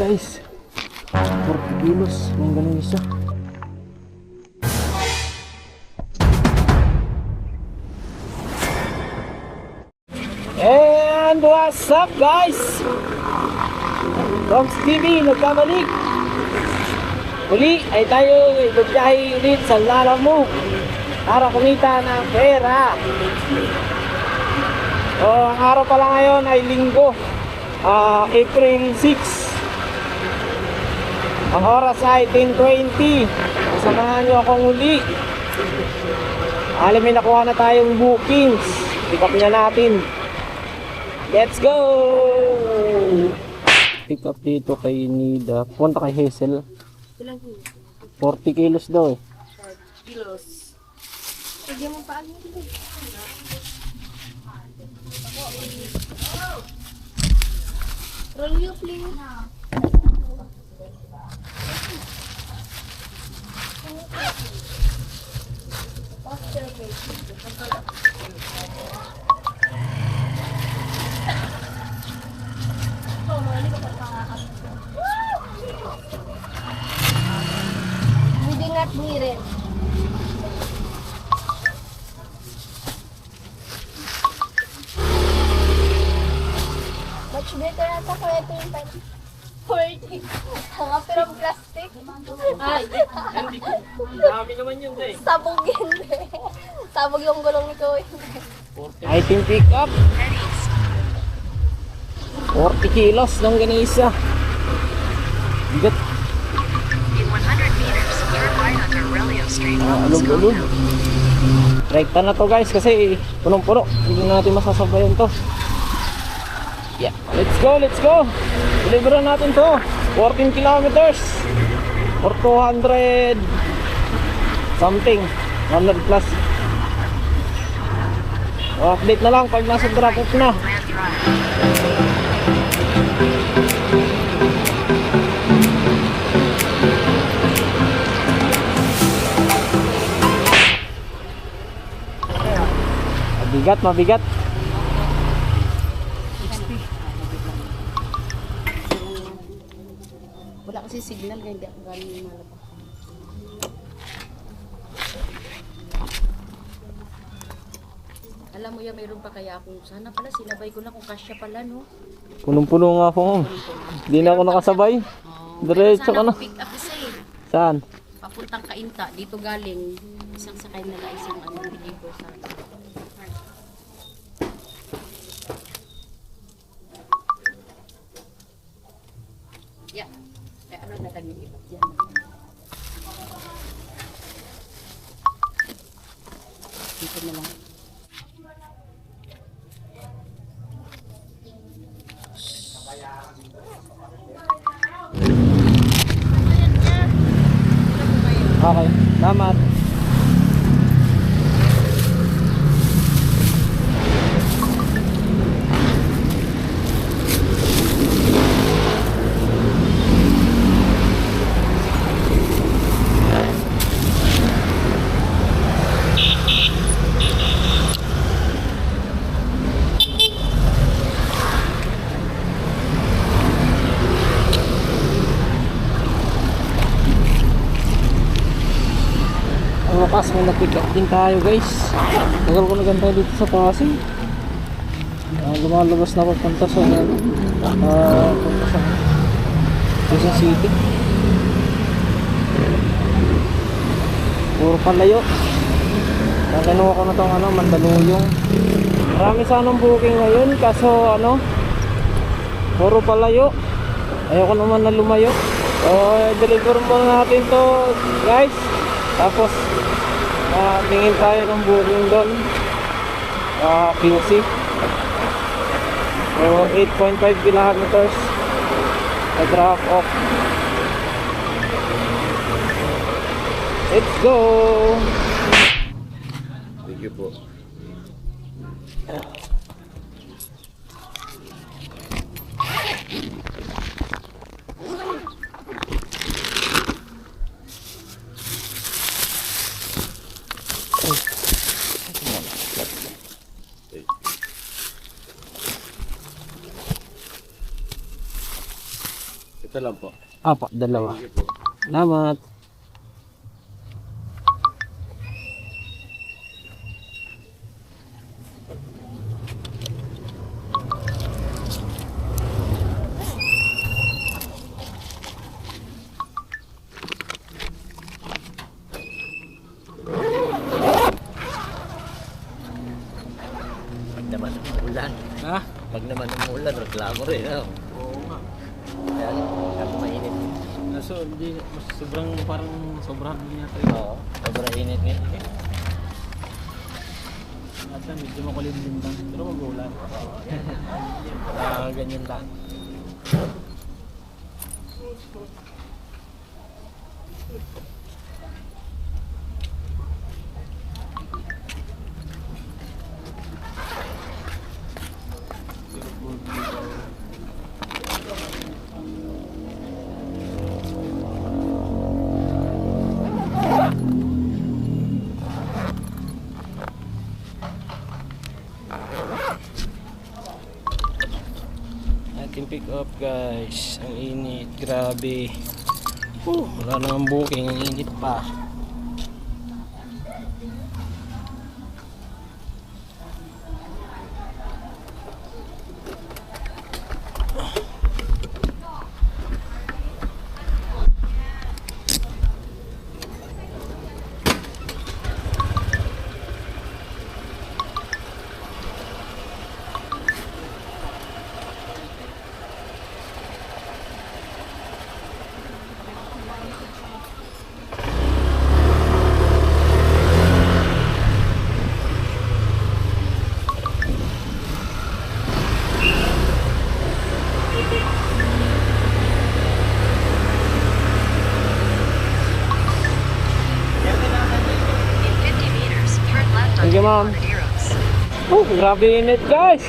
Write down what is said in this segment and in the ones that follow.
guys. 40 kilos. Yung ganun isa. And what's up guys? Roms TV, nagkamalik. Uli ay tayo magbiyahe ulit sa Lalamove para kumita ng pera. O, ang araw pala ngayon ay linggo, ah, April 6. Ang oras ay 10.20. Samahan nyo akong uli. Alam may nakuha na tayong bookings. Pick up na natin. Let's go! Pick up dito kay Nida. Punta kay Hazel. Ilang kilo? 40 kilos daw eh. Kilos. Pwede mo pa ano? Roll you please. Hindi nga rin. Much better ata kung ito yung. 40. Tanga pero plastic. Ay, Dami naman yun eh. sabog yun eh. Sabog yung gulong nito eh. Item pick up. 40 kilos ng ganisa. Bigat. In 100 meters, turn right onto Street. Ah, alog-alog. Rekta na to guys kasi punong-puno. Hindi natin masasabayan to. Yeah. Let's go, let's go. Deliver na natin to. 14 kilometers. Or 200 something. 100 plus. O, update na lang pag nasa drop off na. Mabigat, mabigat. Wala kaya hindi ako malabas. Alam mo yan, mayroon pa kaya akong, sana pala sinabay ko na kung kasya pala, no? Punong-puno nga po. Hindi na ako nakasabay. Diretso ka na. pick up kasi, Saan? papuntang kainta, dito galing, isang sakay nila, isang ano, ko sa Yeah. Dito na lang. Okay. Salamat. Wakas may na-pick up din tayo guys. Tagal ko nagantay dito sa Pasig. Uh, lumalabas na ako punta sa uh, punta sa Quezon City. Puro palayo. Kaya kinuha ko na tong ano, Mandaluyong. Marami sanang booking ngayon kaso ano, puro palayo. Ayoko naman na lumayo. So, deliver muna natin to guys. Tapos, uh, tingin tayo ng booking doon. Uh, QC. So, 8.5 kilometers. Na drop off. Let's go! Thank you po. Ito lang po. Apa, dalawa. Salamat. Pag naman umuulan. Ha? Pag naman umuulan, reklamo rin. Ano? Oo nga. Kaya kaya mainit. Kaso hindi, mas sobrang parang sobrang din yata Oo. Sobrang init ngayon. At medyo makulimlim lang. Pero mag-ulan. Ah, ganyan lang. ating pick up guys? Ang init. Grabe. Uh, wala na ang booking. Ang init pa you, ma'am. Oh grabe init guys.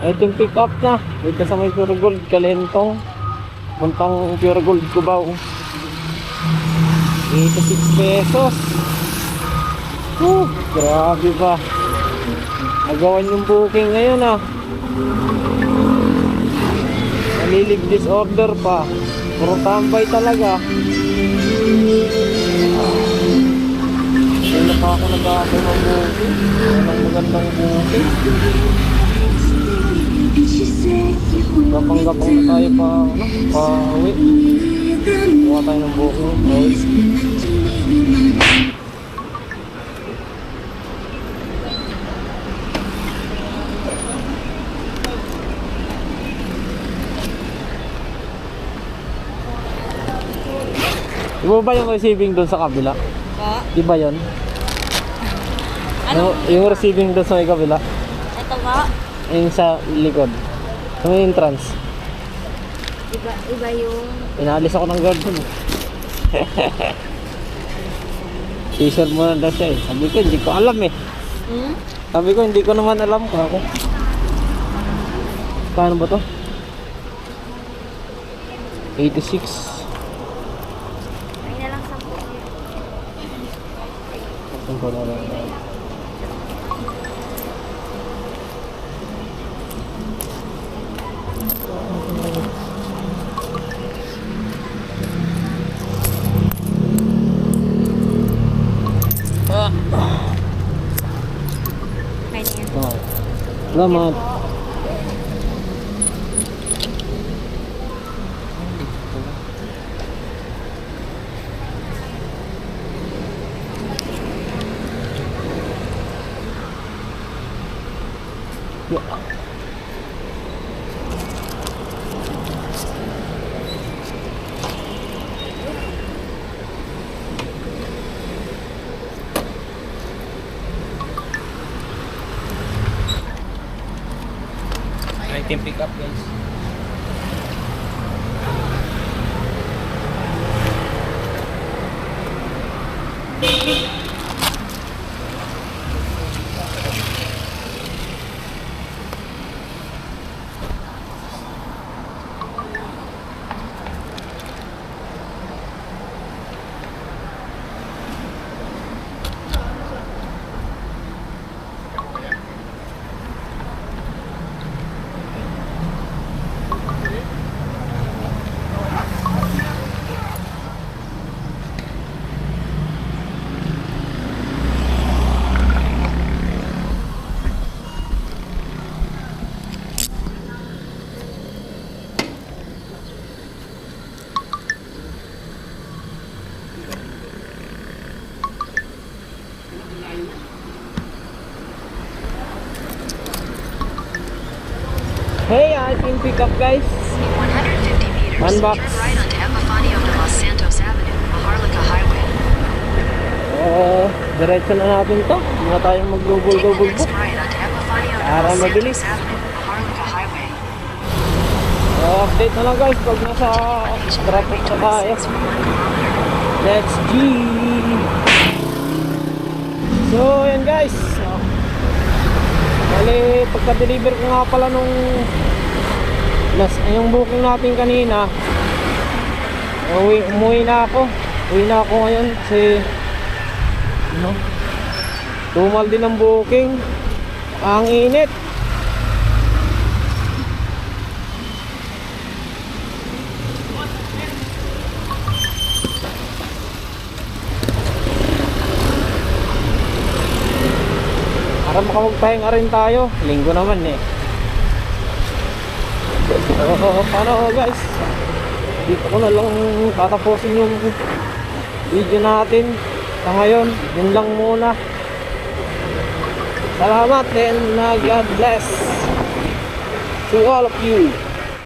Ito yung pick up na. Dito sa may pure gold kalentong. Puntang pure gold Cubao 86 pesos. Uh, grabe ba? Nagawan yung booking ngayon ah. Nalilig disorder pa. Puro tambay talaga pa ako nag-aako ng booking. Walang magandang booking. Gapang-gapang na tayo pa, ano, pa uwi. Kuha tayo ng booking. Uwi. Di ba ba yung receiving doon sa kabila? Po? Di ba yun? Yung, yung receiving doon sa may kabila? Ito po? Yung sa likod. Sa may entrance. Iba, iba yung... Inaalis ako ng guard dun. eh. Teaser mo na daw siya eh. Sabi ko, hindi ko alam eh. Hmm? Sabi ko, hindi ko naman alam ka ako. Paano ba to? 86. Ay na lang sa po. Saan ko na lang? Kaya yan. Ah. Salamat. Team pickup guys. Ating pickup guys. In 150 meters, One box. turn right onto Epifanio de Los Santos Avenue, Maharlika Highway. Oo, diretso na natin to. Na tayong magbubul-gubul next right Para mabilis. So, update na lang guys pag nasa traffic na tayo. Let's G! So, yan guys. Bali, pagka-deliver ko nga pala nung last, yung booking natin kanina, uwi, umuwi na ako. Uwi na ako ngayon kasi ano, tumal din ang booking. Ang init. Para makapagpahinga rin tayo. Linggo naman eh. So, paano guys? Dito ko na lang tatapusin yung video natin. Sa ngayon, yun lang muna. Salamat and God bless to all of you.